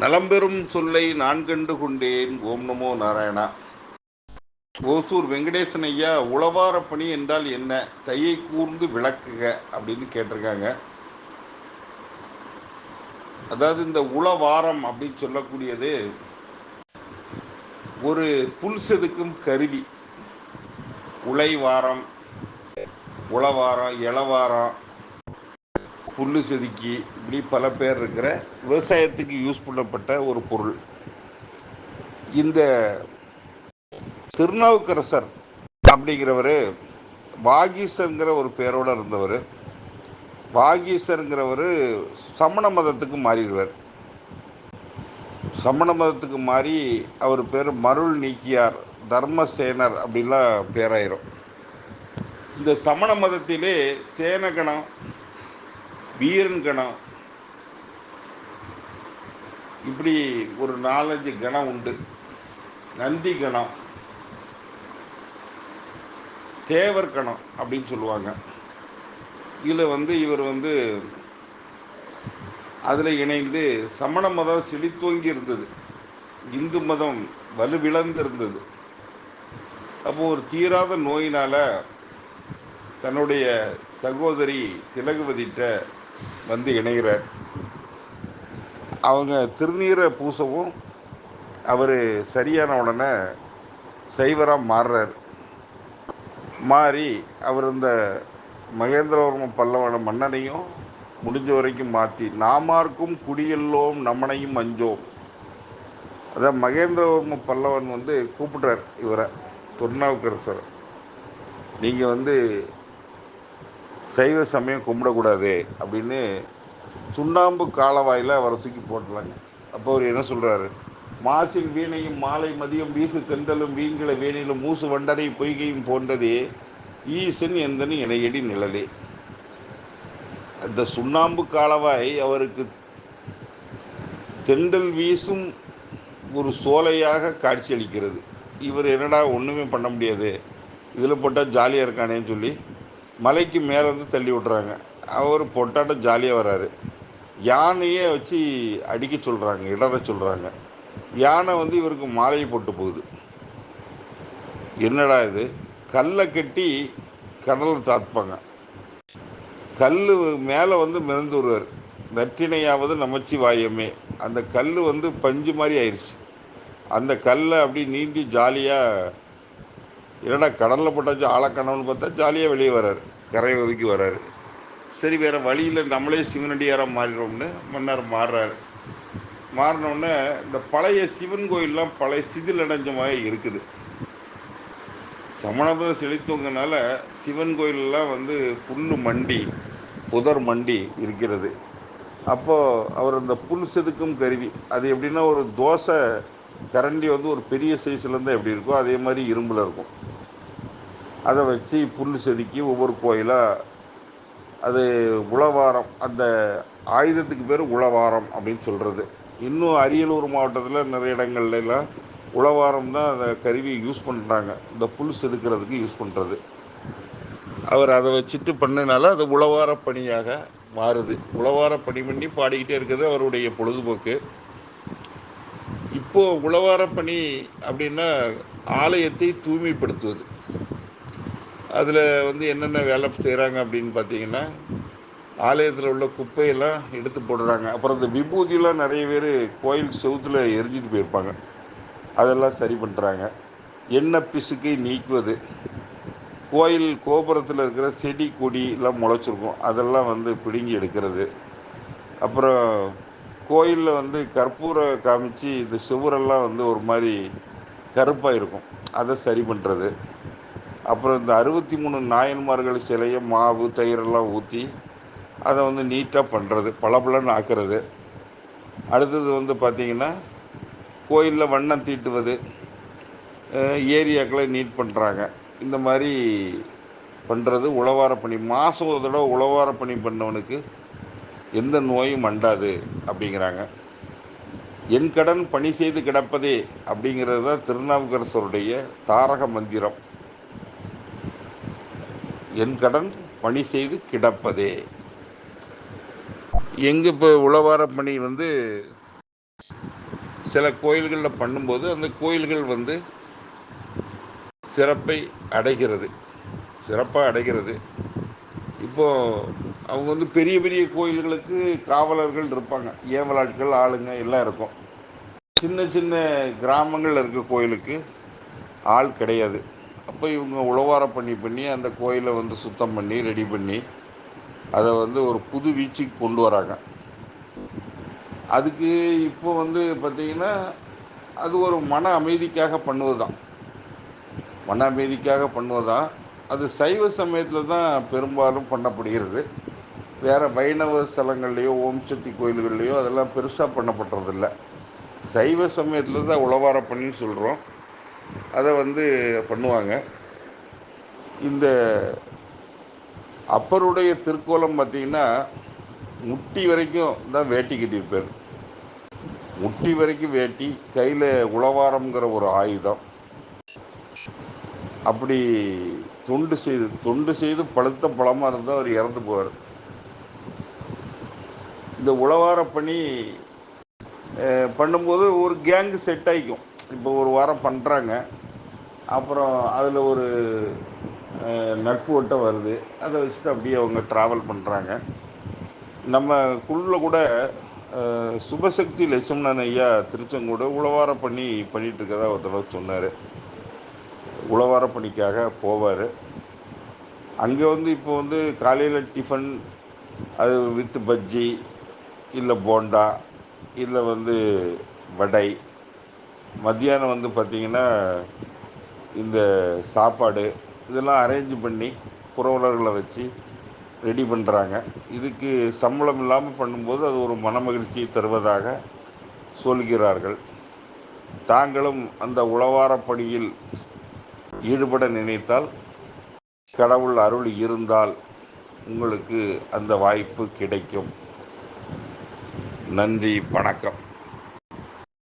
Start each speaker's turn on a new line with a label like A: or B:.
A: நலம்பெறும் சொல்லை நான் கண்டு கொண்டேன். ஓம் நமோ நாராயணா. ஓசூர் வெங்கடேசன் ஐயா உளவார பணி என்றால் என்ன? தையை கூர்ந்து விளக்குக அப்படின்னு கேட்டிருக்காங்க. அதாவது இந்த உளவாரம் அப்படின்னு சொல்லக்கூடியது ஒரு புல் செதுக்கும் கருவி. உழைவாரம் உளவாரம் இளவாரம் புல்லு செதுக்கி இப்படி பல பேர் இருக்கிற விவசாயத்துக்கு யூஸ் பண்ணப்பட்ட ஒரு பொருள். இந்த திருநாவுக்கரசர் அப்படிங்கிறவர் வாகீசருங்கிற ஒரு பேரோடு இருந்தவர். வாகீசருங்கிறவர் சமண மதத்துக்கு மாறிடுவார். சமண மதத்துக்கு மாறி அவர் பேர் மருள் நீக்கியார் தர்மசேனர் அப்படின்லாம் பேராயிரும். இந்த சமண மதத்திலே சேனகணம் வீரன் கணம். இப்படி ஒரு நாலஞ்சு கணம் உண்டு. நந்தி கணம். தேவர் கணம் அப்படின்னு சொல்லுவாங்க. இதில் வந்து இவர் வந்து அதில் இணைந்து சமண மதம் செழித்தோங்கி இருந்தது. இந்து மதம் வலுவிழந்து இருந்தது அப்போ ஒரு தீராத நோயினால் தன்னுடைய சகோதரி திலகுவதிட்ட வந்து இணைகிறார் அவங்க திருநீரை பூசவும் அவர் சரியான உடனே சைவராக மாறுறார். மாறி அவர் இந்த மகேந்திரவர்ம பல்லவன மன்னனையும் முடிஞ்ச வரைக்கும் மாற்றி நாமார்க்கும் குடியெல்லோம் நம்மனையும் அஞ்சோம். அதான் மகேந்திரவர்ம பல்லவன் வந்து கூப்பிடுறார் இவரை திருநாவுக்கரசர். நீங்கள் வந்து சைவ சமயம் கும்பிடக்கூடாது அப்படின்னு சுண்ணாம்பு காலவாயில் அவரை தூக்கி போட்டலாங்க அப்போ அவர் என்ன சொல்கிறாரு மாசில் வீணையும் மாலை மதியம் வீசு தெண்டலும் வீங்கில வேணிலும் மூசு வண்டரை பொய்கையும் போன்றதே ஈசன் எந்தனு இணையடி நிழலே. அந்த சுண்ணாம்பு காலவாய் அவருக்கு தெண்டல் வீசும் ஒரு சோலையாக காட்சியளிக்கிறது. இவர் என்னடா ஒன்றுமே பண்ண முடியாது. இதில் போட்டால் ஜாலியாக இருக்கானேன்னு சொல்லி மலைக்கு மேலேருந்து தள்ளி விட்றாங்க அவர் பொட்டாட்ட ஜாலியாக வராரு. யானையே வச்சு அடிக்க சொல்கிறாங்க இடற சொல்கிறாங்க யானை வந்து இவருக்கு மாலையை போட்டு போகுது. என்னடா இது? கல்லை கட்டி கடலில் தாத்துப்பாங்க கல் மேலே வந்து மிதந்து வருவார். நற்றினையாவது நமச்சிவாயமே அந்த கல் வந்து பஞ்சு மாதிரி ஆயிடுச்சு அந்த கல்லை அப்படி நீந்தி ஜாலியாக என்னடா கடலில் போட்டாச்சு ஆழக்கணவன் பார்த்தா ஜாலியாக வெளியே வர்றாரு கரை வரைக்கும் வர்றாரு சரி வேறு வழியில் நம்மளே சிவனடியாராக மாறிடுவோம்னு மன்னர் மாறுறாரு. மாறினோடனே இந்த பழைய சிவன் கோயிலெலாம் பழைய சிதில் அடைஞ்ச மாதிரி இருக்குது. சமணபதம் செழித்தவங்கனால சிவன் கோயிலெலாம் வந்து புல் மண்டி புதர் மண்டி இருக்கிறது. அப்போது அவர் அந்த புல் செதுக்கும் கருவி அது எப்படின்னா ஒரு தோசை கரண்டி வந்து ஒரு பெரிய சைஸ்லேருந்து எப்படி இருக்கோ அதே மாதிரி இரும்பில் இருக்கும். அதை வச்சு புல் செதுக்கி ஒவ்வொரு கோயிலாக அது உழவாரம் அந்த ஆயுதத்துக்கு பேர் உழவாரம் அப்படின்னு சொல்கிறது இன்னும் அரியலூர் மாவட்டத்தில் நிறைய இடங்கள்லாம் உழவாரம் தான் அந்த கருவியை யூஸ் பண்ணுறாங்க இந்த புல் செதுக்கிறதுக்கு யூஸ் பண்ணுறது அவர் அதை வச்சுட்டு பண்ணனால அது உழவார பணியாக மாறுது. உழவார பணி பண்ணி பாடிக்கிட்டே இருக்கிறது அவருடைய பொழுதுபோக்கு. இப்போது உழவார பணி அப்படின்னா ஆலயத்தை தூய்மைப்படுத்துவது. அதில் வந்து என்னென்ன வேலை செய்கிறாங்க அப்படின்னு பார்த்தீங்கன்னா ஆலயத்தில் உள்ள குப்பையெல்லாம் எடுத்து போடுறாங்க. அப்புறம் இந்த விபூதியெலாம் நிறைய பேர் கோயில் செவுத்தில் எரிஞ்சிட்டு போயிருப்பாங்க. அதெல்லாம் சரி பண்ணுறாங்க எண்ணெய் பிசுக்கை நீக்குவது. கோயில் கோபுரத்தில் இருக்கிற செடி கொடி எல்லாம் முளைச்சிருக்கும். அதெல்லாம் வந்து பிடுங்கி எடுக்கிறது. அப்புறம் கோயிலில் வந்து கற்பூரம் காமிச்சு இந்த சுவரெல்லாம் வந்து ஒரு மாதிரி கருப்பாக இருக்கும். அதை சரி பண்ணுறது அப்புறம் இந்த அறுபத்தி மூணு நாயன்மார்கள் சிலையை மாவு தயிரெல்லாம் ஊற்றி அதை வந்து நீட்டாக பண்ணுறது பளபளன்னு ஆக்கிறது. அடுத்தது வந்து பார்த்திங்கன்னா கோயிலில் வண்ணம் தீட்டுவது ஏரியாக்களை நீட் பண்ணுறாங்க இந்த மாதிரி பண்ணுறது உழவார பணி மாதம் ஒரு தடவை உழவார பணி பண்ணவனுக்கு எந்த நோயும் அண்டாது அப்படிங்கிறாங்க. என் கடன் பணி செய்து கிடப்பதே அப்படிங்கிறது தான் திருநாவுக்கரசருடைய தாரக மந்திரம். என் கடன் பணி செய்து கிடப்பதே. எங்கே இப்போ உழவார பணி வந்து சில கோயில்களில் பண்ணும்போது அந்த கோயில்கள் வந்து சிறப்பை அடைகிறது. சிறப்பாக அடைகிறது. இப்போ அவங்க வந்து பெரிய பெரிய கோயில்களுக்கு காவலர்கள் இருப்பாங்க. ஏவலாட்கள் ஆளுங்க எல்லாம் இருக்கும். சின்ன சின்ன கிராமங்களில் இருக்க கோயிலுக்கு ஆள் கிடையாது. அப்போ இவங்க உழவாரம் பண்ணி பண்ணி அந்த கோயிலை வந்து சுத்தம் பண்ணி ரெடி பண்ணி அதை வந்து ஒரு புது வீச்சுக்கு கொண்டு வராங்க. அதுக்கு இப்போ வந்து பார்த்திங்கன்னா அது ஒரு மன அமைதிக்காக பண்ணுவது தான் மன அமைதிக்காக பண்ணுவது தான் அது சைவ சமயத்தில் தான் பெரும்பாலும் பண்ணப்படுகிறது. வேறு வைணவ ஸ்தலங்கள்லேயோ ஓம் சக்தி கோயில்கள்லேயோ அதெல்லாம் பெருசாக பண்ணப்படுறதில்ல சைவ சமயத்தில் தான் உழவார பண்ணின்னு சொல்கிறோம் அதை வந்து பண்ணுவாங்க. இந்த அப்பருடைய திருக்கோலம் பார்த்திங்கன்னா முட்டி வரைக்கும் தான் வேட்டி கட்டியிருப்பார். முட்டி வரைக்கும் வேட்டி கையில் உளவாரம்ங்கிற ஒரு ஆயுதம். அப்படி தொண்டு செய்து தொண்டு செய்து பழுத்த பழமாக இருந்தால் அவர் இறந்து போவார். இந்த உழவார பணி பண்ணும்போது ஒரு கேங்கு செட் ஆகிக்கும் இப்போ ஒரு வாரம் பண்ணுறாங்க அப்புறம் அதில் ஒரு நட்பு வட்டம் வருது. அதை வச்சுட்டு அப்படியே அவங்க ட்ராவல் பண்ணுறாங்க நம்ம குழுவில் கூட சுபசக்தி லட்சுமணன் ஐயா திருச்செங்கோடு உழவார பண்ணி பண்ணிகிட்ருக்கதா ஒரு தடவை சொன்னார். உழவார பணிக்காக போவார். அங்கே வந்து இப்போ வந்து காலையில் டிஃபன் அது வித் பஜ்ஜி இல்லை போண்டா இல்லை வந்து வடை மத்தியானம் வந்து பார்த்திங்கன்னா இந்த சாப்பாடு இதெல்லாம் அரேஞ்ச் பண்ணி புறவலர்களை வச்சு ரெடி பண்ணுறாங்க இதுக்கு சம்பளம் இல்லாமல் பண்ணும்போது அது ஒரு மனமகிழ்ச்சியை தருவதாக சொல்கிறார்கள். தாங்களும் அந்த உளவாரப்படியில் ஈடுபட நினைத்தால் கடவுள் அருள் இருந்தால் உங்களுக்கு அந்த வாய்ப்பு கிடைக்கும். நன்றி வணக்கம்.